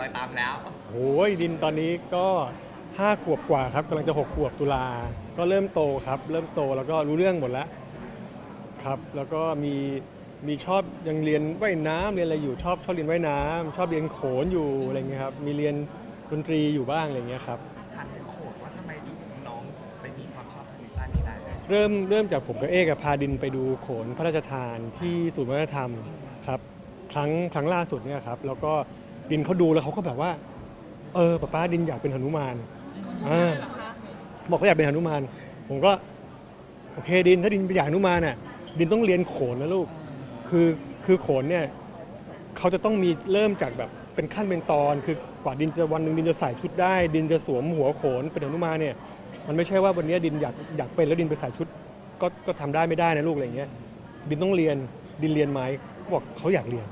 รอยตามแล้ว โอ้ยดินตอนนี้ก็ห้าขวบกว่าครับกำลังจะหกขวบตุลา ก็เริ่มโตครับ เริ่มโตแล้วก็รู้เรื่องหมดแล้วครับ แล้วก็มีมีชอบยังเรียนว่ายน้ำเรียนอะไรอยู่ชอบชอบเรียนว่ายน้ำชอบเรียนโขนอยู่อะไรเงี้ยครับมีเรียนดนตรีอยู่บ้างอะไรเงี้ยครับถามถึงโขดว่าทำไมน้องไปมีความชอบทางด้านนี้ได้เลยเริ่มเริ่มจากผมกับเอกอะพาดินไปดูโขนพระราชทานที่ศูนย์วัฒนธรรมครับครั้งครั้งล่าสุดเนี่ยครับแล้วก็ ดินเขาดูแล้วเขาก็แบบว่า เออป้าป้าดินอยากเป็นหนุมานอ่าบอกเขาอยากเป็นหนุมาน ผมก็โอเคดินถ้าดินอยากหนุมานน่ะดินต้องเรียนโขนนะลูกคือคือโขนเนี่ยเขาจะต้องมีเริ่มจากแบบเป็นขั้นเป็นตอน คือกว่าดินจะวันหนึ่งดินจะใส่ชุดได้ ดินจะสวมหัวโขนเป็นหนุมานเนี่ย มันไม่ใช่ว่าวันนี้ดินอยากอยากเป็นแล้วดินไปใส่ชุด ก็ก็ทำได้ไม่ได้นะลูกอะไรเงี้ยดินต้องเรียนดินเรียนไหมเขาบอกเขาอยากเรียน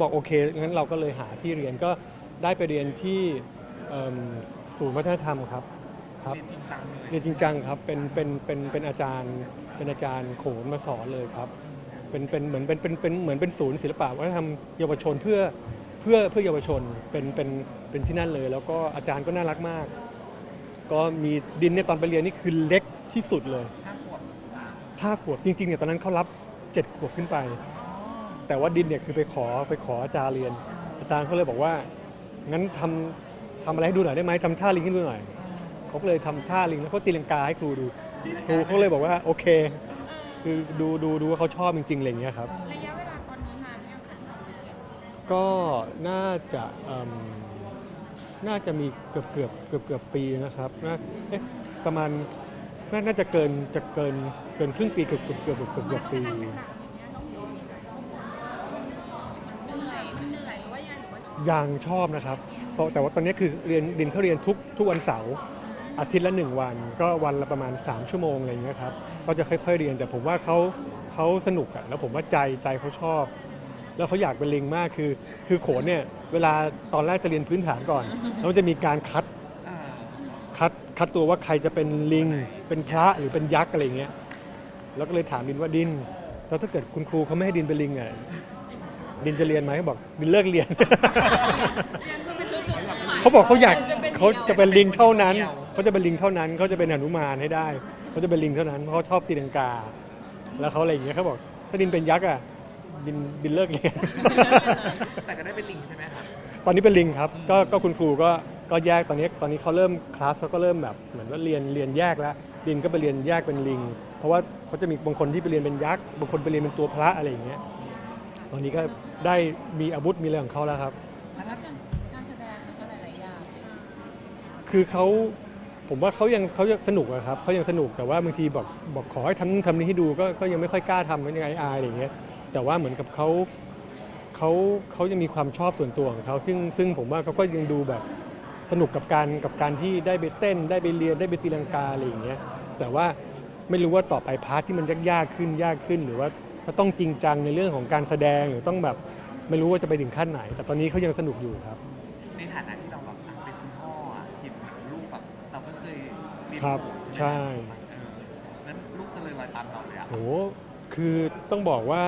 บอกโอเคงั้นเราก็เลยหาที่เรียนก็ได้ไปเรียนที่เอิ่มศูนย์วัฒนธรรมครับครับเรียนจริงจังเลยเรียนจริงจังครับ เป็น เป็น เป็น เป็นอาจารย์ เป็นอาจารย์โขนมาสอนเลยครับ เป็น เป็น เหมือน เป็น เป็น เป็น เหมือนเป็นศูนย์ศิลปะวัฒนธรรมเยาวชนเพื่อ เพื่อ เพื่อเยาวชน เป็น เป็น เป็นที่นั่นเลย แล้วก็อาจารย์ก็น่ารักมาก ก็มีดินเนี่ยตอนไปเรียนนี่คือเล็กที่สุดเลยห้าขวบ ถ้าขวบ จริงๆเนี่ยตอนนั้นเขารับเจ็ดขวบขึ้นไป แต่ว่าดินเนี่ยคือไปขอไปขออาจารย์เรียน อาจารย์เขาเลยบอกว่า งั้นทำทำอะไรให้ดูหน่อยได้ไหมทำท่าลิงให้ดูหน่อยเขาก็เลยทำท่าลิงแล้วก็ตีลังกาให้ครูดู ครูเขาเลยบอกว่าโอเค คือดูดูดูว่าเขาชอบจริงๆอะไรอย่างเงี้ยครับ ระยะเวลาตอนนี้นานหรือยังคะก็น่าจะเอิ่มน่าจะมีเกือบเกือบเกือบเกือบปีนะครับน่าเอ๊ะประมาณน่าน่าจะเกินจะเกินเกินครึ่งปีเกือบเกือบเกือบเกือบเกือบเกือบปีมันเหนื่อยมันเหนื่อยหรือว่า ยังชอบนะครับเพราะแต่ว่าตอนนี้คือเรียนดินเขาเรียนทุกทุกวันเสาร์อาทิตย์ละหนึ่งวัน ก็วันละประมาณ 3 ชั่วโมงอะไรอย่างเงี้ยครับก็จะค่อย ๆเรียนแต่ผมว่าเขาเขาสนุกอะแล้วผมว่าใจใจเขาชอบ แล้วเขาอยากเป็นลิงมากคือ คือโขนเนี่ยเวลาตอนแรกจะเรียนพื้นฐานก่อน แล้วมันจะมีการคัดคัดคัดตัวว่าใครจะเป็นลิง เป็นพระหรือเป็นยักษ์อะไรอย่างเงี้ยแล้วก็เลยถามดินว่าดินแล้วถ้าเกิดคุณครูเขาไม่ให้ดินเป็นลิงอะ ดินจะเรียนไหมเขาบอกดินเลิกเรียน เขาบอกเขาอยากเขาจะเป็นลิงเท่านั้นเขาจะเป็นลิงเท่านั้นเขาจะเป็นหนุมานให้ได้เขาจะเป็นลิงเท่านั้นเพราะเขาชอบตีลังกา แล้วเขาอะไรอย่างเงี้ยเขาบอก ถ้าดินเป็นยักษ์อะดินดินเลิกเรียน แต่ก็ได้เป็นลิงใช่ไหมครับตอนนี้เป็นลิงครับ ก็ก็คุณครูก็ก็แยกตอนนี้ตอนนี้เขาเริ่มคลาสเขาก็เริ่มแบบเหมือนว่าเรียนเรียนแยกแล้วดินก็ไปเรียนแยกเป็นลิง เพราะว่าเขาจะมีบางคนที่ไปเรียนเป็นยักษ์บางคนไปเรียนเป็นตัวพระอะไรอย่างเงี้ย ตอนนี้ก็ได้มีอาวุธมีอะไรของเขาแล้วครับ แล้วถ้าการแสดงมันก็หลายๆอย่างคือเขาผมว่าเขายังเขายังสนุกอะครับเขายังสนุกแต่ว่าบางทีบอกบอกขอให้ทำนู่นทำนี่ให้ดูก็ก็ยังไม่ค่อยกล้าทำมันยังไงอายอะไรอย่างเงี้ยแต่ว่าเหมือนกับเขาเขาเขายังมีความชอบส่วนตัวของเขาซึ่งซึ่งผมว่าเขาก็ยังดูแบบสนุกกับการกับการที่ได้ไปเต้น ได้ไปเรียนได้ไปตีลังกาอะไรอย่างเงี้ยแต่ว่าไม่รู้ว่าต่อไปพาร์ทที่มันยากๆขึ้นยากขึ้น หรือว่า ถ้าต้องจริงจังในเรื่องของการแสดงหรือต้องแบบไม่รู้ว่าจะไปถึงขั้นไหน แต่ตอนนี้เขายังสนุกอยู่ครับ ในฐานะที่เราแบบอะเป็นคุณพ่ออะเห็นลูกแบบเราก็เคยเรียนครับโขนใช่ ไหมเออนั้นลูกจะเลยรอยตามเราเลยอะโห คือต้องบอกว่า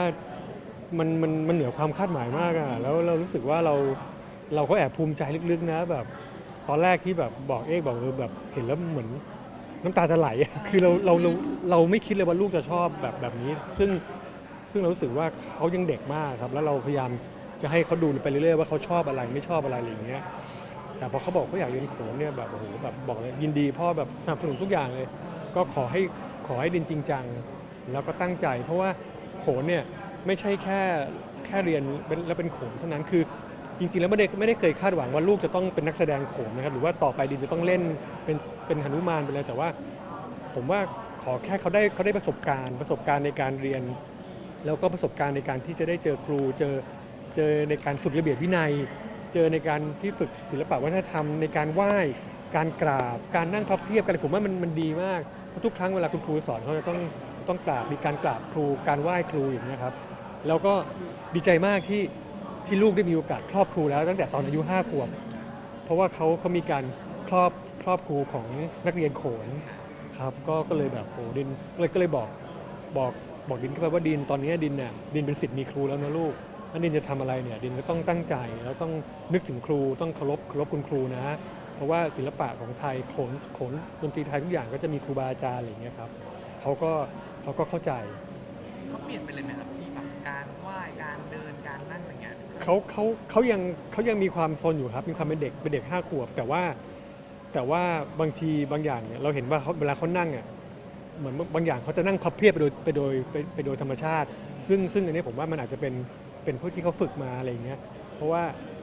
มันมันมันเหนือความคาดหมายมากอะแล้วเรารู้สึกว่าเราเราก็แอบภูมิใจลึกๆนะแบบ ตอนแรกที่แบบบอกเอกบอกเออแบบเห็นแล้วเหมือนน้ำตาจะไหลอะคือเราเราเราเราไม่คิดเลยว่าลูกจะชอบแบบแบบนี้ ซึ่ง ซึ่งเรารู้สึกว่าเขายังเด็กมากครับ แล้วเราพยายามจะให้เขาดูไปเรื่อยๆว่าเขาชอบอะไรไม่ชอบอะไรอะไรอย่างเงี้ย แต่พอเขาบอกเขาอยากเรียนโขนเนี่ยแบบโอ้โหแบบบอกเลยยินดีพ่อแบบสนับสนุนทุกอย่างเลย ก็ขอให้ขอให้ดินจริงจังแล้วก็ตั้งใจ เพราะว่าโขนเนี่ยไม่ใช่แค่แค่เรียนแล้วเป็นโขนเท่านั้นคือจริงๆ แล้วไม่ได้ไม่ได้เคยคาดหวังว่าลูกจะต้องเป็นนักแสดงโขนนะครับหรือว่าต่อไปดินจะต้องเล่นเป็นเป็นหนุมานไปเลยแต่ว่า ผมว่าขอแค่เขาได้เขาได้ประสบการณ์ ประสบการณ์ในการเรียน แล้วก็ประสบการณ์ในการที่จะได้เจอครู เจอเจอในการฝึกระเบียบวินัย เจอในการที่ฝึกศิลปะวัฒนธรรม ในการไหว้ การกราบ การนั่งพับเพียบกันผมว่ามันมันดีมากเพราะทุกครั้งเวลาคุณครูสอนเขาจะต้องต้องกราบมีการกราบครู การไหว้ครูอย่างนี้ครับแล้วก็ดีใจมากที่ที่ลูกได้มีโอกาสครอบครูแล้วตั้งแต่ตอนอายุ5ขวบเพราะว่าเขาเขามีการครอบครอบครูของนักเรียนโขนครับก็ก็เลยแบบโอ้ดินก็เลยก็เลยบอกบอก บอกดินเข้าไปว่าดินตอนนี้ดินเนี่ยดินเป็นสิทธิ์มีครูแล้วนะลูกถ้าดินจะทำอะไรเนี่ยดินก็ต้องตั้งใจแล้วต้องนึกถึงครูต้องเคารพเคารพคุณครูนะ เพราะว่าศิลปะของไทยโขนโขนดนตรีไทยทุกอย่างก็จะมีครูบาอาจารย์อะไรอย่างเงี้ยครับเขาก็เขาก็เข้าใจเขาเปลี่ยนไปเลยไหมครับที่แบบการไหว้การเดินการนั่งอะไรเงี้ยเขาเขาเขายังเขายังมีความซนอยู่ครับ มีความเป็นเด็กเป็นเด็กห้าขวบ แต่ว่าแต่ว่าบางทีบางอย่างเนี่ยเราเห็นว่าเขาเวลาเขานั่งอะ เหมือนบางอย่างเขาจะนั่งพับเพียบไปโดยไปโดยไปไปโดยธรรมชาติ ซึ่งซึ่งอันนี้ผมว่ามันอาจจะเป็นเป็นพวกที่เขาฝึกมาอะไรอย่างเงี้ยเพราะว่า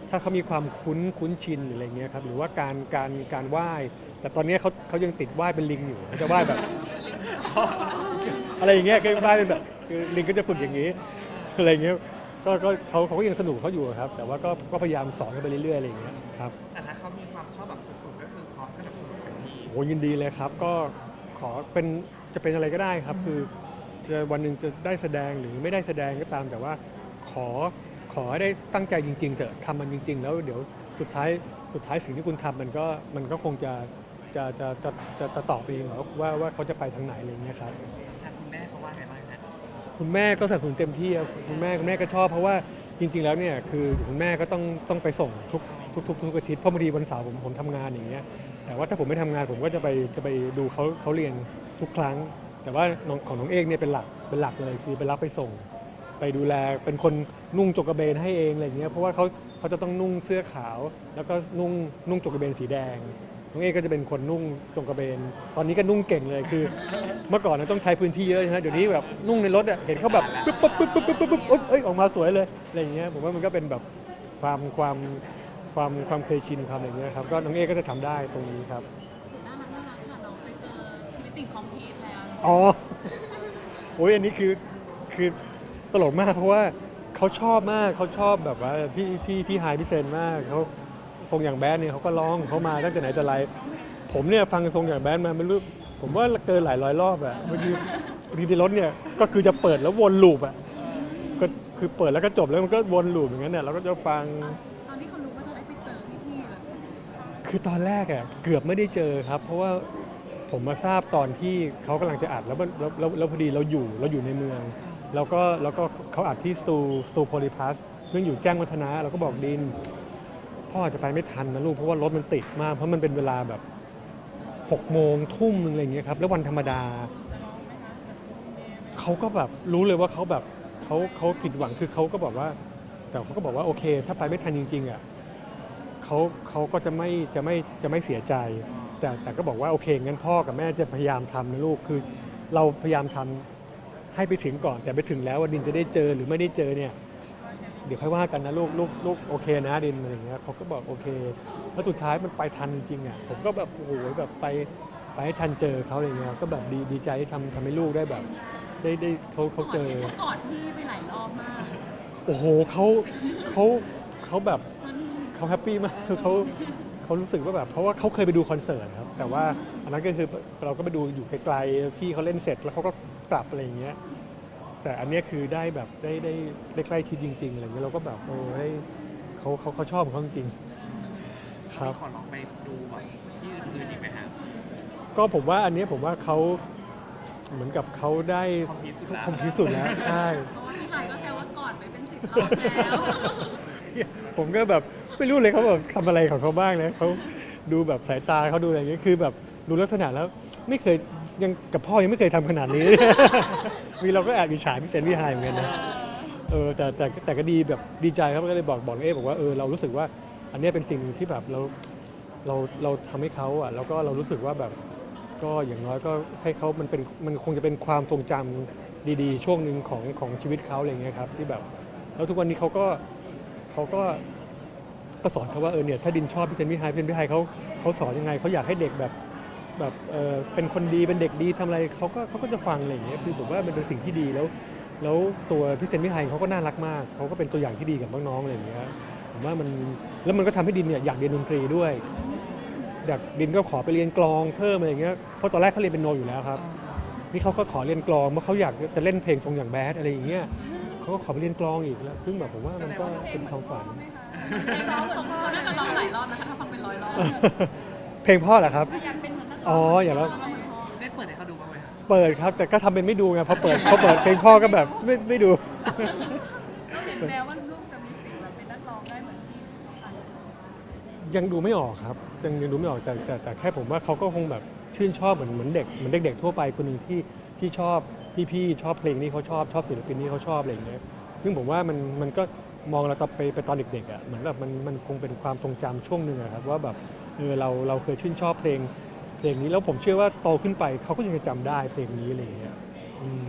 ถ้าเขามีความคุ้นคุ้นชินหรืออะไรเงี้ยครับหรือว่าการการการไหว้แต่ตอนนี้เขาเขายังติดไหว้เป็นลิงอยู่เขาจะไหว้แบบ อะไรอย่างเงี้ยก็ไหว้เป็นแบบคือลิงก็จะฝึกอย่างนี้อะไรอย่างเงี้ยก็ก็เขาเขาก็ยังสนุกเขาอยู่อะครับ แต่ว่าก็ก็พยายามสอนกันไปเรื่อยๆอะไรอย่างเงี้ยครับแต่ถ้าเขามีความชอบแบบฝึกๆก็คือพร้อมสนับสนุนเต็มที่โหยินดีเลยครับก็ขอเป็น จะเป็นอะไรก็ได้ครับ คือจะวันหนึ่งจะได้แสดงหรือไม่ได้แสดงก็ตาม แต่ว่าขอขอให้ได้ตั้งใจจริงๆเถอะทำมันจริง ๆ แล้วเดี๋ยวสุดท้ายสุดท้ายสิ่งที่คุณทำมันก็มันก็คงจะจะจะจะจะจะตอบเองว่าว่าว่าเขาจะไปทางไหนอะไรอย่างเงี้ยครับทางคุณแม่เขาว่าไงบ้างฮะคุณแม่ก็สนับสนุนเต็มที่ครับคุณแม่คุณแม่ก็ชอบเพราะว่าจริง ๆ แล้วเนี่ยคือคุณแม่ก็ต้องต้องไปส่งทุกทุกทุกทุกอาทิตย์เพราะบางทีวันเสาร์ผมผมทำงานอย่างเงี้ยแต่ว่าถ้าผมไม่ทำงานผมก็จะไปจะไปดูเขาเขาเรียน ทุกครั้ง แต่ว่าน้องของน้องเอกเนี่ยเป็นหลักเป็นหลักเลยคือไปรับไปส่ง ไปดูแลเป็นคนนุ่งจงกระเบนให้เองอะไรเงี้ยเพราะว่าเขาเขาจะต้องนุ่งเสื้อขาว แล้วก็นุ่งนุ่งจงกระเบนสีแดงน้องเอกก็จะเป็นคนนุ่งจงกระเบน ตอนนี้ก็นุ่งเก่งเลยคือ เมื่อก่อนนะต้องใช้พื้นที่เยอะใช่ไหมเดี๋ยวนี้แบบนุ่งในรถอะเห็นเขาแบบปุ๊บปุ๊บปุ๊บปุ๊บปุ๊บปุ๊บปุ๊บเอ้ยออกมาสวยเลยอะไรอย่างเงี้ยผมว่ามันก็เป็นแบบความความความความเคยชินความอะไรเงี้ยครับก็น้องเอกก็จะทำได้ตรงนี้ครับ ชีวิตติ่งคอมพีทแล้ว อ๋อ โอ้ยอันนี้คือคือตลกมากเพราะว่าเขาชอบมากเขาชอบแบบว่าพี่พี่พี่ไฮพี่เซนมากเขาทรงอย่างแบดเนี่ยเขาก็ร้องเขามาตั้งแต่ไหนแต่ไร ผมเนี่ยฟังทรงอย่างแบดมาไม่รู้ผมว่าเกินหลายร้อยรอบอะบางทีบางทีในรถเนี่ยก็คือจะเปิดแล้ววนลูปอะก็คือเปิดแล้วก็จบแล้วมันก็วนลูปอย่างนั้นเนี่ยเราก็จะฟัง ตอนที่เขารู้ว่าจะได้ไปเจอพี่ๆแบบคือตอนแรกอะเกือบไม่ได้เจอครับ เพราะว่า ผมมาทราบตอนที่เขากำลังจะอัดแล้วมันแล้วแล้วแล้วพอดีเราอยู่เราอยู่ในเมือง แล้วก็แล้วก็เขาอัดที่สตูสตูโพลิพัสซึ่งอยู่แจ้งวัฒนะเราก็บอกดิน พ่ออาจจะไปไม่ทันนะลูกเพราะว่ารถมันติดมาก เพราะมันเป็นเวลาแบบ6โมงทุ่มหนึงอะไรอย่างเงี้ยครับแล้ววันธรรมดาเขาก็แบบรู้เลยว่าเขาแบบเขาเขาผิดหวังคือเขาก็บอกว่า แต่เขาก็บอกว่าโอเค ถ้าไปไม่ทันจริงๆอะเขาเขาก็จะไม่จะไม่จะไม่เสียใจ แต่แต่ก็บอกว่าโอเคงั้นพ่อกับแม่จะพยายามทำนะลูกคือเราพยายามทำให้ไปถึงก่อน แต่ไปถึงแล้ววันดินจะได้เจอหรือไม่ได้เจอเนี่ยเดี๋ยวค่อยว่ากันนะลูกลูกลูกโอเคนะดินอะไรอย่างเงี้ยเขาก็บอกโอเคแล้วสุดท้ายมันไปทันจริงๆอะผมก็แบบโอ้โหแบบไปไปให้ทันเจอเขาอะไรเงี้ยก็แบบดีดีใจที่ทำทำให้ลูกได้แบบ ได้ได้เขาเขาเจอเขากอดพี่ไปหลายรอบมาก โอ้โหเขาเขาเขาแบบเขาแฮปปี้มากคือเขา เขารู้สึกว่าแบบเพราะว่าเขาเคยไปดูคอนเสิร์ตครับแต่ว่าอันนั้นก็คือเราก็ไปดูอยู่ไกลๆพี่เขาเล่นเสร็จแล้วเขาก็กลับอะไรอย่างเงี้ยแต่อันเนี้ยคือได้แบบได้ได้ได้ใกล้ชิดจริงๆอะไรเงี้ยเราก็แบบโอ้ได้เขาเขาเขาชอบของเขาจริงๆครับขอลองไปดูแบบที่อื่นๆอีกไหมฮะก็ผมว่าอันเนี้ยผมว่าเขาเหมือนกับเขาได้คอมพลีทสุดแล้วคอมพลีทสุดแล้วใช่เพราะว่าพี่ไฮก็แซวว่ากอดไปเป็นสิบรอบแล้วผมก็แบบ ไม่รู้เลยเขาแบบทำอะไรของเขาบ้างนะเขาดูแบบสายตาเขาดูอะไรอย่างเงี้ยคือแบบดูลักษณะแล้วไม่เคยยังกับพ่อยังไม่เคยทำขนาดนี้ มีเราก็แอบอิจฉาพี่เซนพี่ไฮเหมือนกันนะเออแต่แต่แต่ก็ดีแบบดีใจครับก็เลยบอกบอกน้องเอ๊บอกว่าเออเรารู้สึกว่าอันเนี้ยเป็นสิ่งที่แบบเราเราเราทำให้เขาอะแล้วก็เรารู้สึกว่าแบบก็อย่างน้อยก็ให้เขามันเป็นมันคงจะเป็นความทรงจำดีๆ ช่วงหนึ่งของของชีวิตเขาอะไรอย่างเงี้ยครับที่แบบแล้วทุกวันนี้เขาก็เขาก็ ก็สอนเขาว่าเออเนี่ยถ้าดินชอบพี่เซนพี่ไฮพี่เซนพี่ไฮเขาเขาสอนยังไงเขาอยากให้เด็กแบบแบบเออเป็นคนดีเป็นเด็กดีทำอะไรเขาก็เขาก็จะฟังอะไรอย่างเงี้ยคือผมว่ามันเป็นสิ่งที่ดีแล้ว แล้วตัวพี่เซนพี่ไฮเขาก็น่ารักมากเขาก็เป็นตัวอย่างที่ดีกับน้องๆอะไรอย่างเงี้ยผมว่ามันแล้วมันก็ทำให้ดินเนี่ยอยากเรียนดนตรีด้วยอยากดินก็ขอไปเรียนกลองเพิ่มอะไรอย่างเงี้ยเพราะตอนแรกเขาเรียนเป็นโนอยู่แล้วครับนี่เขาก็ขอเรียนกลองเพราะเขาอยากจะเล่นเพลงทรงอย่างแบดอะไรอย่างเงี้ยเขาก็ขอไปเรียนกลองอีกแล้วซึ่งแบบผมว่ามันก็เป็นความฝัน เพลงร้องเขาเขาน่าจะร้องหลายรอบนะคะถ้าฟังเป็นร้อยรอบเพลงพ่อเหรอครับ อยากเป็นเหมือนนักร้อ๋อองอย่างแล้วได้เปิดให้เขาดูบ้างไหมครับเปิดครับ แต่ก็ทำเป็นไม่ดูไงพอเปิดพอเปิดเพลงพ่อก็แบบไม่ไม่ดูเห็นแววว่าลูกองได้เหมือนที่ผ่านยังดูไม่ออกครับยังยังดูไม่ออกแต่แต่แต่แค่ผมว่าเขาก็คงแบบชื่นชอบเหมือนเหมือนเด็กเหมือนเด็กๆทั่วไปคนหนึ่งที่ที่ชอบพี่ๆชอบเพลงนี้เขาชอบชอบศิลปินนี้เขาชอบอะไรอย่างเงี้ยซึ่งผมว่ามันมันก็ มองเราตอนไปไปตอนเด็กๆอะเหมือนแบบมันมันคงเป็นความทรงจำช่วงหนึ่งอะครับว่าแบบเออเราเราเคยชื่นชอบเพลงเพลงนี้แล้วผมเชื่อว่าโตขึ้นไปเขาก็ยังจะจำได้เพลงนี้อะไรอย่างเงี้ยอืม